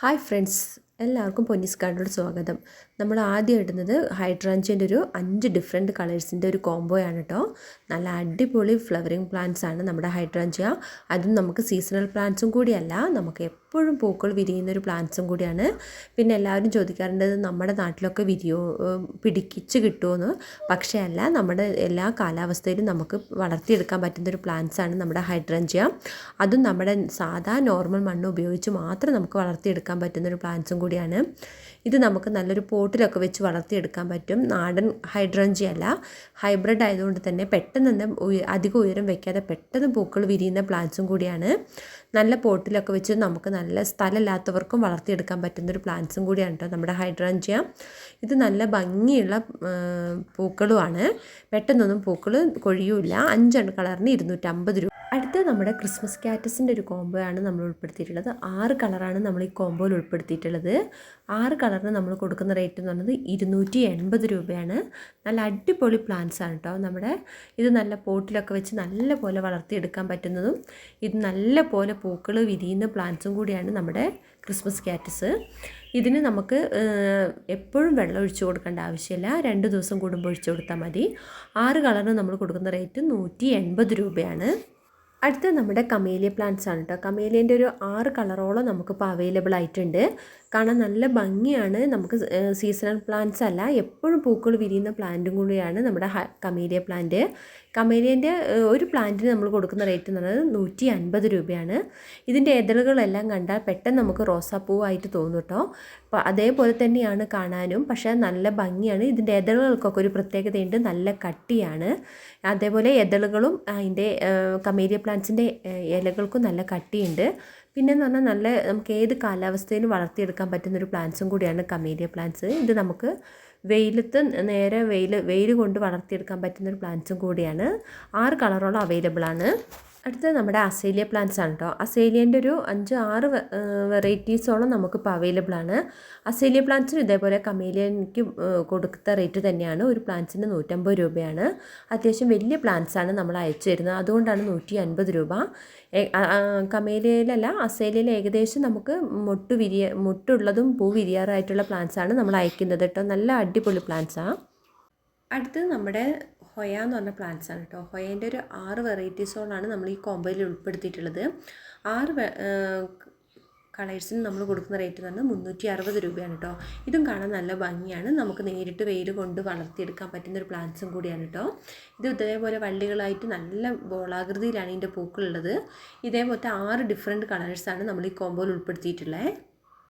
Hi friends എല്ലാവർക്കും പൊന്നിസ് കാർഡിനോട് സ്വാഗതം. നമ്മൾ ആദ്യം ഇടുന്നത് ഹൈഡ്രാഞ്ചിന്റെ ഒരു അഞ്ച് ഡിഫറെന്റ് കളേഴ്സിന്റെ ഒരു കോംബോയാണ് കേട്ടോ നല്ല അടിപൊളി ഫ്ലവറിങ് പ്ലാന്റ്സ് ആണ് നമ്മുടെ ഹൈഡ്രാഞ്ചിയ. അതും നമുക്ക് സീസണൽ പ്ലാന്റ്സും കൂടിയല്ല നമുക്ക് എപ്പോഴും പൂക്കൾ വിരിയുന്ന ഒരു പ്ലാന്റ്സും കൂടിയാണ്. പിന്നെ എല്ലാവരും ചോദിക്കാറുണ്ട് നമ്മുടെ നാട്ടിലൊക്കെ വിരിയോ പിടിക്കിച്ച് കിട്ടുമെന്ന് പക്ഷേ അല്ല നമ്മുടെ എല്ലാ കാലാവസ്ഥയിലും നമുക്ക് വളർത്തിയെടുക്കാൻ പറ്റുന്ന ഒരു പ്ലാന്റ്സ് ആണ് നമ്മുടെ ഹൈഡ്രാഞ്ചിയ. അതും നമ്മുടെ സാധാ നോർമൽ മണ്ണ് ഉപയോഗിച്ച് മാത്രം നമുക്ക് വളർത്തിയെടുക്കാൻ പറ്റുന്ന ഒരു പ്ലാന്റ്സും കൂടിയാണ്. ഇത് നമുക്ക് നല്ലൊരു പോട്ടിലൊക്കെ വെച്ച് വളർത്തിയെടുക്കാൻ പറ്റും. നാടൻ ഹൈഡ്രഞ്ചി അല്ല. ഹൈബ്രിഡ് ആയതുകൊണ്ട് തന്നെ പെട്ടെന്ന് തന്നെ അധികം ഉയരം വെക്കാതെ പെട്ടെന്ന് പൂക്കൾ വിരിയുന്ന പ്ലാന്റ്സും കൂടിയാണ്. നല്ല പോട്ടിലൊക്കെ വെച്ച് നമുക്ക് നല്ല സ്ഥലമില്ലാത്തവർക്കും വളർത്തിയെടുക്കാൻ പറ്റുന്ന ഒരു പ്ലാന്റ്സും കൂടിയാണ് കേട്ടോ നമ്മുടെ ഹൈഡ്രഞ്ചിയ. ഇത് നല്ല ഭംഗിയുള്ള പൂക്കളുമാണ്. പെട്ടെന്നൊന്നും പൂക്കൾ കൊഴിയൂല. അഞ്ച് കളറിന് ഇരുന്നൂറ്റമ്പത് രൂപ അടുത്ത നമ്മുടെ ക്രിസ്മസ് കാറ്റസിന്റെ ഒരു കോംബോ ആണ് നമ്മൾ ഉൾപ്പെടുത്തിയിട്ടുള്ളത്. ആറ് കളറാണ് നമ്മൾ ഈ കോംബോയിൽ ഉൾപ്പെടുത്തിയിട്ടുള്ളത്. ആറ് കളറിന് നമ്മൾ കൊടുക്കുന്ന റേറ്റ് എന്ന് പറയുന്നത് ഇരുന്നൂറ്റി എൺപത് രൂപയാണ്. നല്ല അടിപൊളി പ്ലാന്റ്സ് ആണ് കേട്ടോ. നമ്മുടെ ഇത് നല്ല പോട്ടിലൊക്കെ വെച്ച് നല്ല പോലെ വളർത്തിയെടുക്കാൻ പറ്റുന്നതും ഇത് നല്ല പോലെ പൂക്കൾ വിരിയുന്ന പ്ലാന്റ്സും കൂടിയാണ് നമ്മുടെ ക്രിസ്മസ് കാറ്റസ്. ഇതിന് നമുക്ക് എപ്പോഴും വെള്ളം ഒഴിച്ചു കൊടുക്കേണ്ട ആവശ്യമില്ല. രണ്ട് ദിവസം കൂടുമ്പോൾ ഒഴിച്ചു കൊടുത്താൽ മതി. ആറ് കളറിന് നമ്മൾ കൊടുക്കുന്ന റേറ്റ് നൂറ്റി രൂപയാണ്. അടുത്ത നമ്മുടെ കമേലിയ പ്ലാന്റ്സ് ആണ് കേട്ടോ കമേലിയന്റെ ഒരു ആറ് കളറോളം നമുക്കിപ്പോൾ അവൈലബിൾ ആയിട്ടുണ്ട്. കാണാൻ നല്ല ഭംഗിയാണ്. നമുക്ക് സീസണൽ പ്ലാന്റ്സ് അല്ല എപ്പോഴും പൂക്കൾ വിരിയുന്ന പ്ലാന്റും കൂടിയാണ് നമ്മുടെ കമേലിയ പ്ലാന്റ് കമേലിയന്റെ ഒരു പ്ലാന്റിന് നമ്മൾ കൊടുക്കുന്ന റേറ്റ് എന്ന് പറയുന്നത് നൂറ്റി അൻപത് രൂപയാണ്. ഇതിന്റെ എതളുകളെല്ലാം കണ്ടാൽ പെട്ടെന്ന് നമുക്ക് റോസാപ്പൂവായിട്ട് തോന്നും കേട്ടോ അപ്പോൾ അതേപോലെ തന്നെയാണ് കാണാനും. പക്ഷേ നല്ല ഭംഗിയാണ്. ഇതിന്റെ എതളുകൾക്കൊക്കെ ഒരു പ്രത്യേകതയുണ്ട്. നല്ല കട്ടിയാണ്. അതേപോലെ എതളുകളും അതിന്റെ കമേലിയ പ്ലാന്റ്സിന്റെ ഇലകൾക്കും നല്ല കട്ടിയുണ്ട്. പിന്നെ എന്ന് പറഞ്ഞാൽ നല്ല നമുക്ക് ഏത് കാലാവസ്ഥയിലും വളർത്തിയെടുക്കാൻ പറ്റുന്ന ഒരു പ്ലാന്റ്സും കൂടിയാണ് കമേരിയ പ്ലാന്റ്സ്. ഇത് നമുക്ക് വെയിലത്ത് നേരെ വെയിൽ വെയിൽ കൊണ്ട് വളർത്തിയെടുക്കാൻ പറ്റുന്ന ഒരു പ്ലാന്റ്സും കൂടിയാണ്. ആറ് കളറോളം അവൈലബിൾ ആണ് അടുത്തത് നമ്മുടെ അസേലിയ പ്ലാന്റ്സ് ആണ് കേട്ടോ അസേലിയന്റെ ഒരു അഞ്ച് ആറ് വെറൈറ്റീസോളം നമുക്കിപ്പോൾ അവൈലബിൾ ആണ്. അസേലിയ പ്ലാന്റ്സിന് ഇതേപോലെ കമേലിയനിക്ക് കൊടുത്ത റേറ്റ് തന്നെയാണ്. ഒരു പ്ലാന്റ്സിന് നൂറ്റമ്പത് രൂപയാണ്. അത്യാവശ്യം വലിയ പ്ലാന്റ്സ് ആണ് നമ്മൾ അയച്ചു തരുന്നത്. അതുകൊണ്ടാണ് നൂറ്റി അൻപത് രൂപ കമേലിയയിലല്ല അസേലിയയിൽ ഏകദേശം നമുക്ക് മുട്ട് വിരിയ മുട്ടുള്ളതും പൂ വിരിയാറായിട്ടുള്ള പ്ലാന്റ്സ് ആണ് നമ്മൾ അയക്കുന്നത് കേട്ടോ നല്ല അടിപൊളി പ്ലാന്റ്സാണ് അടുത്തത് നമ്മുടെ ഹൊയ എന്ന് പറഞ്ഞ പ്ലാന്റ്സ് ആണ് കേട്ടോ ഹൊയേന്റെ ഒരു ആറ് വെറൈറ്റീസോളാണ് നമ്മൾ ഈ കോമ്പോയിൽ ഉൾപ്പെടുത്തിയിട്ടുള്ളത്. ആറ് കളേഴ്സിന് നമ്മൾ കൊടുക്കുന്ന റേറ്റ് പറഞ്ഞാൽ മുന്നൂറ്റി അറുപത് രൂപയാണ് കേട്ടോ ഇതും കാണാൻ നല്ല ഭംഗിയാണ്. നമുക്ക് നേരിട്ട് വെയിൽ കൊണ്ട് വളർത്തിയെടുക്കാൻ പറ്റുന്ന ഒരു പ്ലാന്റ്സും കൂടിയാണ് കേട്ടോ ഇത് ഇതേപോലെ വള്ളികളായിട്ട് നല്ല ബോളാകൃതിയിലാണ് ഇതിന്റെ പൂക്കളുള്ളത് ഇതേപോലത്തെ ആറ് ഡിഫറെന്റ് കളേഴ്സാണ് നമ്മൾ ഈ കോമ്പോയിൽ ഉൾപ്പെടുത്തിയിട്ടുള്ളത്